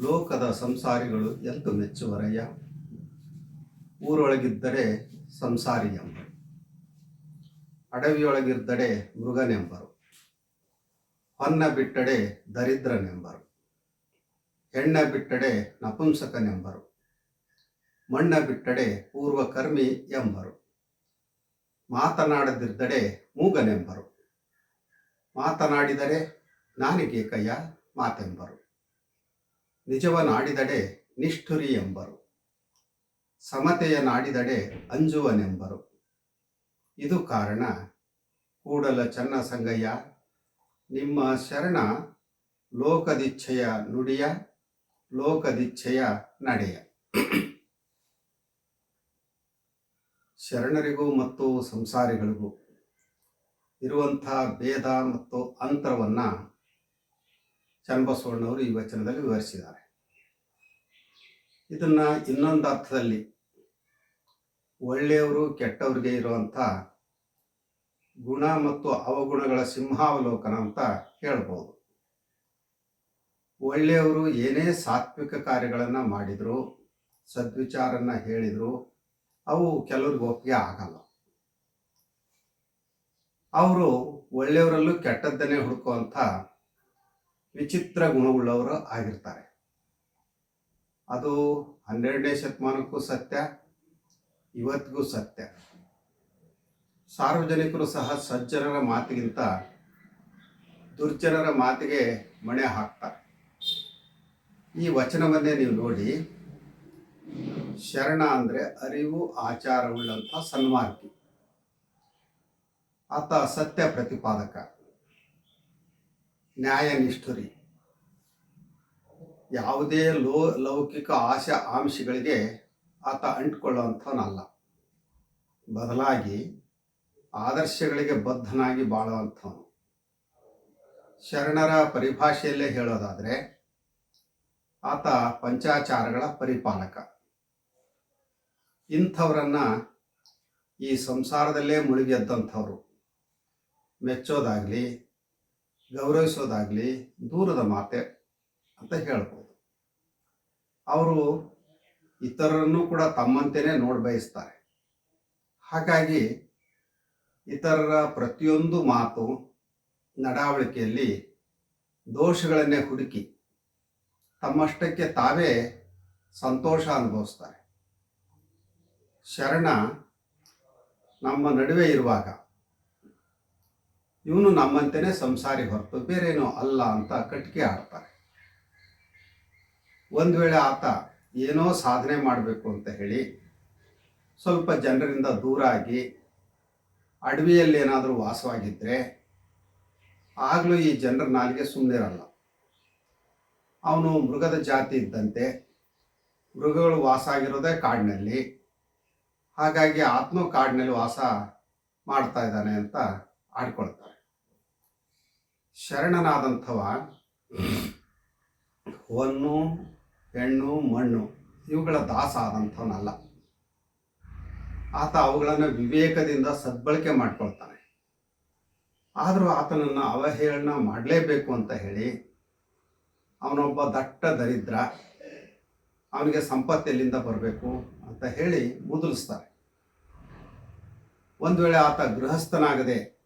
ಲೋಕದ ಸಂಸಾರಿಗಳು ಎಂತು ಮೆಚ್ಚುವರಯ್ಯ? ಊರೊಳಗಿದ್ದರೆ ಸಂಸಾರಿ ಎಂಬರು ಅಡವಿಯೊಳಗಿದ್ದಡೆ ಮೃಗನೆಂಬರು, ಹೊನ್ನ ಬಿಟ್ಟಡೆ ದರಿದ್ರನೆಂಬರು, ಹೆಣ್ಣ ಬಿಟ್ಟಡೆ ನಪುಂಸಕನೆಂಬರು, ಮಣ್ಣ ಬಿಟ್ಟಡೆ ಪೂರ್ವಕರ್ಮಿ ಎಂಬರು ಮಾತನಾಡದಿದ್ದಡೆ ಮೂಗನೆಂಬರು, ಮಾತನಾಡಿದರೆ ನಾನಿಗೆ ಕಯ್ಯ ಮಾತೆಂಬರು. ನಿಜವನಾಡಿದಡೆ ನಿಷ್ಠುರಿ ಎಂಬರು. ಸಮತೆಯ ನಾಡಿದಡೆ ಅಂಜುವನೆಂಬರು. ಇದು ಕಾರಣ ಕೂಡಲ ಚನ್ನ ಸಂಗಯ್ಯ, ನಿಮ್ಮ ಶರಣ ಲೋಕದಿಚ್ಛೆಯ ನುಡಿಯ, ಲೋಕದಿಚ್ಛೆಯ ನಡೆಯ. ಶರಣರಿಗೂ ಮತ್ತು ಸಂಸಾರಿಗಳಿಗೂ ಇರುವಂಥ ಭೇದ ಮತ್ತು ಅಂತರವನ್ನು ಚನ್ನಬಸವಣ್ಣವರು ಈ ವಚನದಲ್ಲಿ ವಿವರಿಸಿದ್ದಾರೆ. ಇದನ್ನು ಇನ್ನೊಂದು ಅರ್ಥದಲ್ಲಿ ಒಳ್ಳೆಯವರು ಕೆಟ್ಟವ್ರಿಗೆ ಇರುವಂಥ ಗುಣ ಮತ್ತು ಅವಗುಣಗಳ ಸಿಂಹಾವಲೋಕನ ಅಂತ ಹೇಳ್ಬೋದು. ಒಳ್ಳೆಯವರು ಏನೇ ಸಾತ್ವಿಕ ಕಾರ್ಯಗಳನ್ನು ಮಾಡಿದ್ರು, ಸದ್ವಿಚಾರನ್ನ ಹೇಳಿದರು, ಅವು ಕೆಲವ್ರಿಗೆ ಒಪ್ಪಿಗೆ ಆಗಲ್ಲ. ಅವರು ಒಳ್ಳೆಯವರಲ್ಲೂ ಕೆಟ್ಟದ್ದನ್ನೇ ಹುಡುಕುವಂಥ ವಿಚಿತ್ರ ಗುಣವುಳ್ಳವರು ಆಗಿರ್ತಾರೆ. ಅದು ಹನ್ನೆರಡನೇ ಶತಮಾನಕ್ಕೂ ಸತ್ಯ, ಇವತ್ತಿಗೂ ಸತ್ಯ. ಸಾರ್ವಜನಿಕರು ಸಹ ಸಜ್ಜನರ ಮಾತಿಗಿಂತ ದುರ್ಜನರ ಮಾತಿಗೆ ಮಣೆ ಹಾಕ್ತಾರೆ. ಈ ವಚನವನ್ನೇ ನೀವು ನೋಡಿ, ಶರಣ ಅಂದರೆ ಅರಿವು, ಆಚಾರವುಳ್ಳಂಥ ಸನ್ಮಾರ್ಗಿ. ಆತ ಸತ್ಯ ಪ್ರತಿಪಾದಕ. ನ್ಯಾಯನಿಷ್ಠುರಿ. ಯಾವುದೇ ಲೋ, ಲೌಕಿಕ ಆಶಾ ಆಂಶಗಳಿಗೆ ಆತ ಅಂಟ್ಕೊಳ್ಳುವಂಥವನಲ್ಲ. ಬದಲಾಗಿ ಆದರ್ಶಗಳಿಗೆ ಬದ್ಧನಾಗಿ ಬಾಳುವಂಥವನು. ಶರಣರ ಪರಿಭಾಷೆಯಲ್ಲೇ ಹೇಳೋದಾದರೆ, ಆತ ಪಂಚಾಚಾರಗಳ ಪರಿಪಾಲಕ. ಇಂಥವರನ್ನು ಈ ಸಂಸಾರದಲ್ಲೇ ಮುಳುಗೆದ್ದಂಥವ್ರು ಮೆಚ್ಚೋದಾಗಲಿ ಗೌರವಿಸೋದಾಗಲಿ ದೂರದ ಮಾತೆ ಅಂತ ಹೇಳ್ಬೋದು. ಅವರು ಇತರರನ್ನು ಕೂಡ ತಮ್ಮಂತೆಯೇ ನೋಡಿ ಬಯಸ್ತಾರೆ. ಹಾಗಾಗಿ ಇತರರ ಪ್ರತಿಯೊಂದು ಮಾತು ನಡಾವಳಿಕೆಯಲ್ಲಿ ದೋಷಗಳನ್ನೇ ಹುಡುಕಿ ತಮ್ಮಷ್ಟಕ್ಕೆ ತಾವೇ ಸಂತೋಷ ಅನುಭವಿಸ್ತಾರೆ. ಶರಣ ನಮ್ಮ ನಡುವೆ ಇರುವಾಗ ಇವನು ನಮ್ಮಂತೆಯೇ ಸಂಸಾರಿ ಹೊರತು ಬೇರೇನೋ ಅಲ್ಲ ಅಂತ ಕಟ್ಟಿಗೆ ಆಡ್ತಾರೆ ಒಂದು ವೇಳೆ ಆತ ಏನೋ ಸಾಧನೆ ಮಾಡಬೇಕು ಅಂತ ಹೇಳಿ ಸ್ವಲ್ಪ ಜನರಿಂದ ದೂರ ಆಗಿ ಅಡವಿಯಲ್ಲಿ ಏನಾದರೂ ವಾಸವಾಗಿದ್ದರೆ ಆಗಲೂ ಈ ಜನರ ನಾಲಿಗೆ ಸುಮ್ಮನಿರಲ್ಲ ಅವನು ಮೃಗದ ಜಾತಿ ಇದ್ದಂತೆ ಮೃಗಗಳು ವಾಸ ಆಗಿರೋದೇ ಕಾಡಿನಲ್ಲಿ. ಹಾಗಾಗಿ ಆತ್ಮ ಕಾಡಿನಲ್ಲಿ ವಾಸ ಮಾಡ್ತಾ ಇದ್ದಾನೆ ಅಂತ ಆಡ್ಕೊಳ್ತಾರೆ. ಶರಣನಾದಂಥವ ಹೊನ್ನು, ಹೆಣ್ಣು, ಮಣ್ಣು, ಇವುಗಳ ದಾಸ ಆದಂಥವನಲ್ಲ ಆತ ಅವುಗಳನ್ನು ವಿವೇಕದಿಂದ ಸದ್ಬಳಕೆ ಮಾಡ್ಕೊಳ್ತಾನೆ. ಆದರೂ ಆತನನ್ನು ಅವಹೇಳನ ಮಾಡಲೇಬೇಕು ಅಂತ ಹೇಳಿ ಅವನೊಬ್ಬ ದಟ್ಟ ದರಿದ್ರ ಅವನಿಗೆ ಸಂಪತ್ತು ಎಲ್ಲಿಂದ ಬರಬೇಕು ಅಂತ ಹೇಳಿ ಮುದುಲಿಸ್ತಾರೆ. ಒಂದು ವೇಳೆ ಆತ ಗೃಹಸ್ಥನಾಗದೆ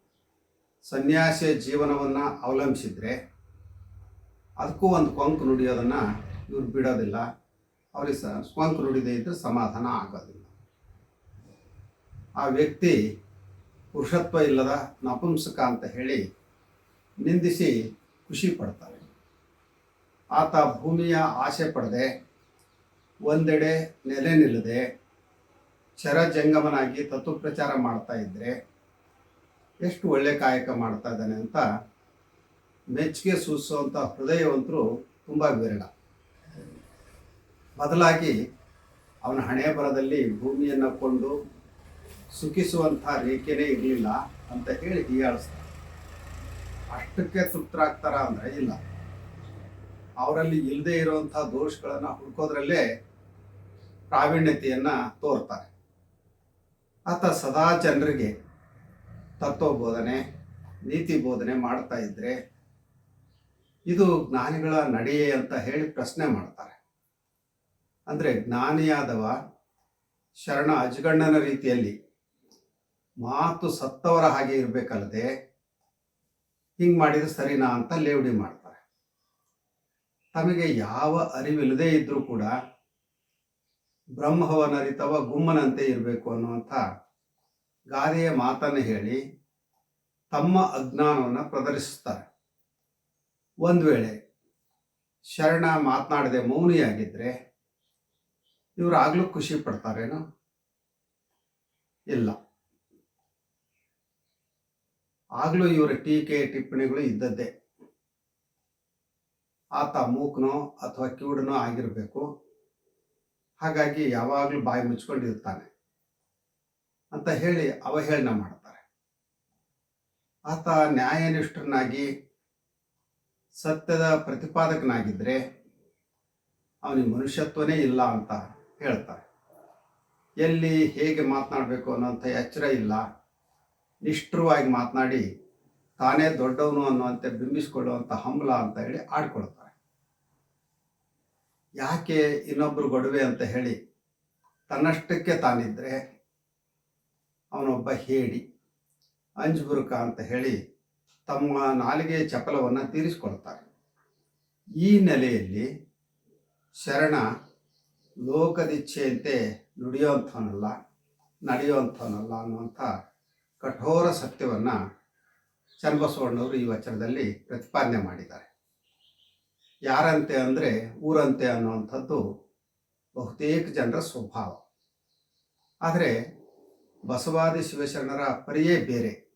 ಸನ್ಯಾಸಿಯ ಜೀವನವನ್ನು ಅವಲಂಬಿಸಿದ್ರೆ ಅದಕ್ಕೂ ಒಂದು ಕೊಂಕು ನುಡಿಯೋದನ್ನು ಇವ್ರು ಬಿಡೋದಿಲ್ಲ. ಅವ್ರಿಗೆ ಸ ಕೊಂಕು ನುಡಿದೇ ಇದ್ದರೆ ಸಮಾಧಾನ ಆಗೋದಿಲ್ಲ. ಆ ವ್ಯಕ್ತಿ ಪುರುಷತ್ವ ಇಲ್ಲದ ನಪುಂಸಕ ಅಂತ ಹೇಳಿ ನಿಂದಿಸಿ ಖುಷಿ ಪಡ್ತಾರೆ. ಆತ ಭೂಮಿಯ ಆಸೆ ಪಡದೆ, ಒಂದೆಡೆ ನೆಲೆ ನಿಲ್ಲದೆ ಚರಜಂಗಮನಾಗಿ ತತ್ವಪ್ರಚಾರ ಮಾಡ್ತಾ ಇದ್ದರೆ ಎಷ್ಟು ಒಳ್ಳೆ ಕಾಯಕ ಮಾಡ್ತಾ ಇದ್ದಾನೆ ಅಂತ ಮೆಚ್ಚುಗೆ ಸೂಚಿಸುವಂಥ ಹೃದಯವಂತರು ತುಂಬ ವಿರಳ. ಬದಲಾಗಿ ಅವನ ಹಣೆ ಬರದಲ್ಲಿ ಭೂಮಿಯನ್ನು ಕೊಂಡು ಸುಖಿಸುವಂಥ ರೇಖೆನೇ ಇರಲಿಲ್ಲ ಅಂತ ಹೇಳಿ ಹೀಯಾಳಿಸ್ತಾರೆ. ಅಷ್ಟಕ್ಕೆ ತೃಪ್ತರಾಗ್ತಾರ ಅಂದರೆ ಇಲ್ಲ. ಅವರಲ್ಲಿ ಇಲ್ಲದೆ ಇರುವಂಥ ದೋಷಗಳನ್ನು ಹುಡ್ಕೋದ್ರಲ್ಲೇ ಪ್ರಾವೀಣ್ಯತೆಯನ್ನು ತೋರ್ತಾರೆ. ಆತ ಸದಾ ಜನರಿಗೆ ತತ್ವ ಬೋಧನೆ ನೀತಿ ಬೋಧನೆ ಮಾಡ್ತಾ ಇದ್ರೆ ಇದು ಜ್ಞಾನಿಗಳ ನಡೆಯೇ ಅಂತ ಹೇಳಿ ಪ್ರಶ್ನೆ ಮಾಡ್ತಾರೆ. ಅಂದರೆ ಜ್ಞಾನಿಯಾದವ ಶರಣ ಅಜಗಣ್ಣನ ರೀತಿಯಲ್ಲಿ ಮಾತು ಸತ್ತವರ ಹಾಗೆ ಇರಬೇಕಲ್ಲದೆ ಹಿಂಗೆ ಮಾಡಿದ್ರೆ ಸರಿನಾ ಅಂತ ಲೇವಡಿ ಮಾಡ್ತಾರೆ. ತಮಗೆ ಯಾವ ಅರಿವಿಲ್ಲದೆ ಇದ್ರೂ ಕೂಡ ಬ್ರಹ್ಮವನರಿತವ ಗುಮ್ಮನಂತೆ ಇರಬೇಕು ಅನ್ನುವಂಥ ಗಾದೆಯ ಮಾತನ್ನು ಹೇಳಿ ತಮ್ಮ ಅಜ್ಞಾನವನ್ನು ಪ್ರದರ್ಶಿಸ್ತಾರೆ ಒಂದು ವೇಳೆ ಶರಣ ಮಾತನಾಡದೆ ಮೌನಿಯಾಗಿದ್ದರೆ ಇವರು ಆಗಲೂ ಖುಷಿ ಪಡ್ತಾರೇನೋ? ಇಲ್ಲ. ಆಗಲೂ ಇವರ ಟೀಕೆ ಟಿಪ್ಪಣಿಗಳು ಇದ್ದದ್ದೇ. ಆತ ಮೂಕನೋ ಅಥವಾ ಕಿವುಡನೋ ಆಗಿರಬೇಕು. ಹಾಗಾಗಿ ಯಾವಾಗಲೂ ಬಾಯಿ ಮುಚ್ಕೊಂಡಿರ್ತಾನೆ. ಅಂತ ಹೇಳಿ ಅವಹೇಳನ ಮಾಡ್ತಾರೆ. ಆತ ನ್ಯಾಯನಿಷ್ಠನಾಗಿ ಸತ್ಯದ ಪ್ರತಿಪಾದಕನಾಗಿದ್ದರೆ ಅವನಿಗೆ ಮನುಷ್ಯತ್ವನೇ ಇಲ್ಲ ಅಂತ ಹೇಳ್ತಾರೆ. ಎಲ್ಲಿ ಹೇಗೆ ಮಾತನಾಡಬೇಕು ಅನ್ನೋಂಥ ಎಚ್ಚರ ಇಲ್ಲ. ನಿಷ್ಠುರವಾಗಿ ಮಾತನಾಡಿ ತಾನೇ ದೊಡ್ಡವನು ಅನ್ನುವಂತೆ ಬಿಂಬಿಸಿಕೊಳ್ಳುವಂಥ ಹಂಬಲ ಅಂತ ಹೇಳಿ ಆಡ್ಕೊಳ್ತಾರೆ. ಯಾಕೆ ಇನ್ನೊಬ್ಬರು ಗೊಡವೆ ಅಂತ ಹೇಳಿ ತನ್ನಷ್ಟಕ್ಕೆ ತಾನಿದ್ರೆ ಅವನೊಬ್ಬ ಹೇಡಿ ಅಂಜುಬುರುಕ ಅಂತ ಹೇಳಿ ತಮ್ಮ ನಾಲಿಗೆ ಚಪಲವನ್ನು ತೀರಿಸಿಕೊಳ್ತಾರೆ. ಈ ನೆಲೆಯಲ್ಲಿ ಶರಣ ಲೋಕದಿಚ್ಛೆಯಂತೆ ನುಡಿಯುವಂಥವನಲ್ಲ, ನಡೆಯುವಂಥವನಲ್ಲ ಅನ್ನುವಂಥ ಕಠೋರ ಸತ್ಯವನ್ನು ಚನ್ನಬಸವಣ್ಣವರು ಈ ವಚನದಲ್ಲಿ ಪ್ರತಿಪಾದನೆ ಮಾಡಿದ್ದಾರೆ. ಯಾರಂತೆ ಅಂದರೆ ಊರಂತೆ ಅನ್ನುವಂಥದ್ದು ಬಹುತೇಕ ಜನರ ಸ್ವಭಾವ. ಆದರೆ ಬಸವಾದಿ ಶಿವಶರಣರ ಪರಿಯೇ ಬೇರೆ.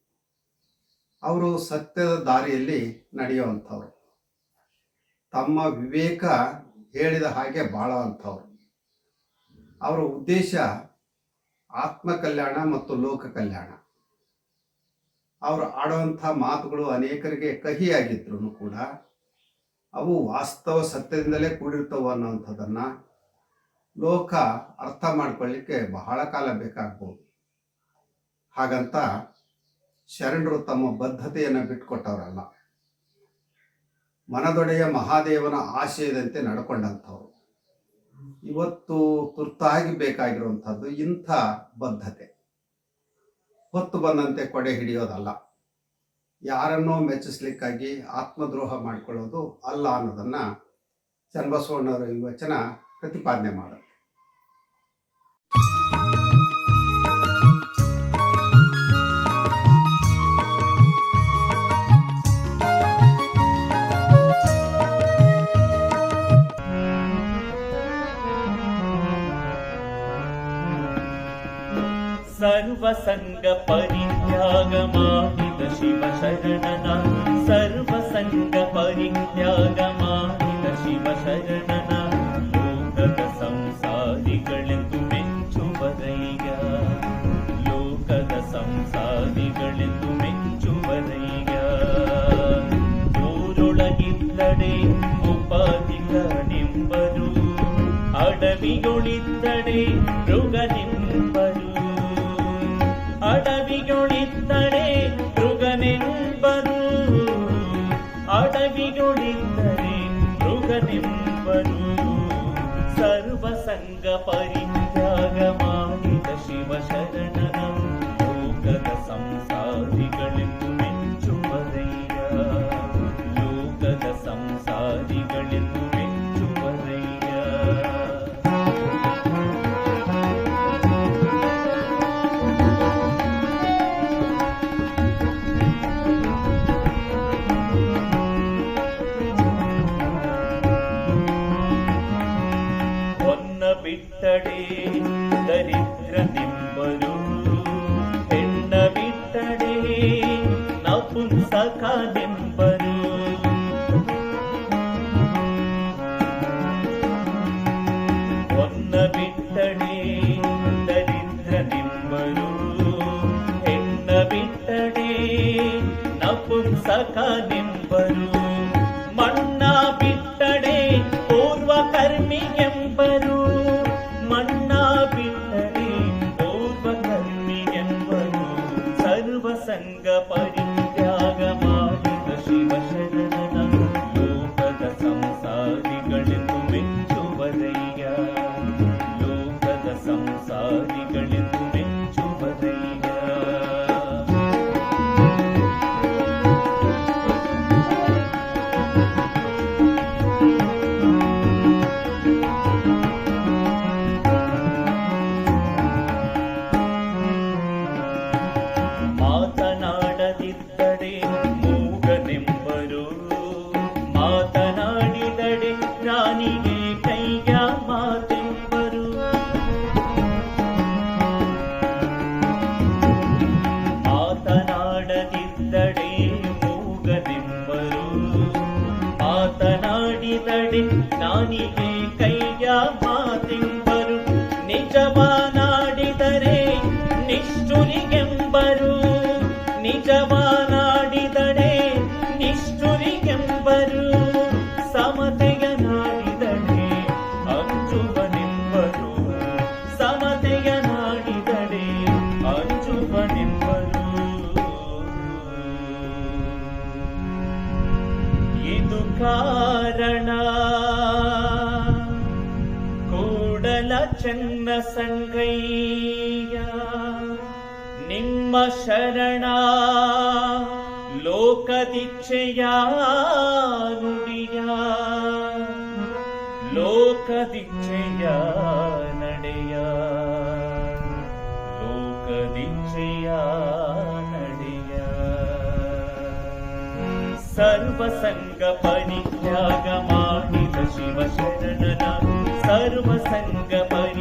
ಅವರು ಸತ್ಯದ ದಾರಿಯಲ್ಲಿ ನಡೆಯುವಂಥವ್ರು. ತಮ್ಮ ವಿವೇಕ ಹೇಳಿದ ಹಾಗೆ ಬಾಳುವಂಥವ್ರು. ಅವರ ಉದ್ದೇಶ ಆತ್ಮ ಕಲ್ಯಾಣ ಮತ್ತು ಲೋಕ ಕಲ್ಯಾಣ ಅವರು ಆಡುವಂಥ ಮಾತುಗಳು ಅನೇಕರಿಗೆ ಕಹಿಯಾಗಿದ್ರು ಕೂಡ ಅವು ವಾಸ್ತವ ಸತ್ಯದಿಂದಲೇ ಕೂಡಿರ್ತವು ಅನ್ನೋವಂಥದ್ದನ್ನು ಲೋಕ ಅರ್ಥ ಮಾಡ್ಕೊಳ್ಳಿಕ್ಕೆ ಬಹಳ ಕಾಲ ಬೇಕಾಗ್ಬೋದು. ಹಾಗಂತ ಶರಣರು ತಮ್ಮ ಬದ್ಧತೆಯನ್ನು ಬಿಟ್ಕೊಟ್ಟವರಲ್ಲ. ಮನದೊಡೆಯ ಮಹಾದೇವನ ಆಶಯದಂತೆ ನಡ್ಕೊಂಡಂಥವ್ರು. ಇವತ್ತು ತುರ್ತಾಗಿ ಬೇಕಾಗಿರುವಂಥದ್ದು ಇಂಥ ಬದ್ಧತೆ. ಹೊತ್ತು ಬಂದಂತೆ ಕೊಡೆ ಹಿಡಿಯೋದಲ್ಲ. ಯಾರನ್ನೋ ಮೆಚ್ಚಿಸ್ಲಿಕ್ಕಾಗಿ ಆತ್ಮದ್ರೋಹ ಮಾಡಿಕೊಳ್ಳೋದು ಅಲ್ಲ ಅನ್ನೋದನ್ನ ಚನ್ನಬಸವಣ್ಣವರ ಈ ವಚನ ಪ್ರತಿಪಾದನೆ ಮಾಡುತ್ತೆ ಸರ್ವಸಂಗ ಪರಿತ್ಯಾಗ ಮಾಡಿದ ಶಿವ ಶರಣನ ಸರ್ವಸಂಗ ಪರಿತ್ಯಾಗ ಮಾಡಿದ ಶಿವ ಶರಣನ ಲೋಕದ ಸಂಸಾರಿಗಳೆಂದು ಮೆಚ್ಚುವರಯ್ಯ ಲೋಕದ ಸಂಸಾರಿಗಳೆಂದು ಮೆಚ್ಚುವರಯ್ಯ ಊರೊಳಗಿದ್ದಡೆ ಉಪಾಧಿಗಳೆಂಬರು ಅಡವಿಯೊಳಿದ್ದಡೆ ಮೃಗನೆಂಬರು ನಪುಂಸಕನೆಂಬರು ನಾನಿಗೆ ಕೈಯ ಮಾತಿಂಬರು ನಿಜವಾನಾಡಿದರೆ ನಿಷ್ಠುರಿಗೆಂಬರು. ನಿಜವಾನಾಡಿದರೆ ನಿಷ್ಠುರಿಗೆಂಬರು. ಸಮತೆಯ ನಾಡಿದರೆ ಅಂಜುವನೆಂಬರು. ಸಮತೆಯ ನಾಡಿದರೆ ಅಂಜುವನೆಂಬರು. ಇದು ಕಾರಣ ಚೆನ್ನ ಸಂಗಯ್ಯ ನಿಮ್ಮ ಶರಣ ಲೋಕದಿಚ್ಛೆಯ ನುಡಿಯ ಲೋಕದಿಚ್ಛೆಯ ನಡೆಯ ಲೋಕದಿಚ್ಛೆಯ ನಡೆಯ ಸರ್ವಸಂಗ ಪರಿತ್ಯಾಗ ಮಾಡಿದ ಶಿವ ಶರಣನ కర్మ సంగమయ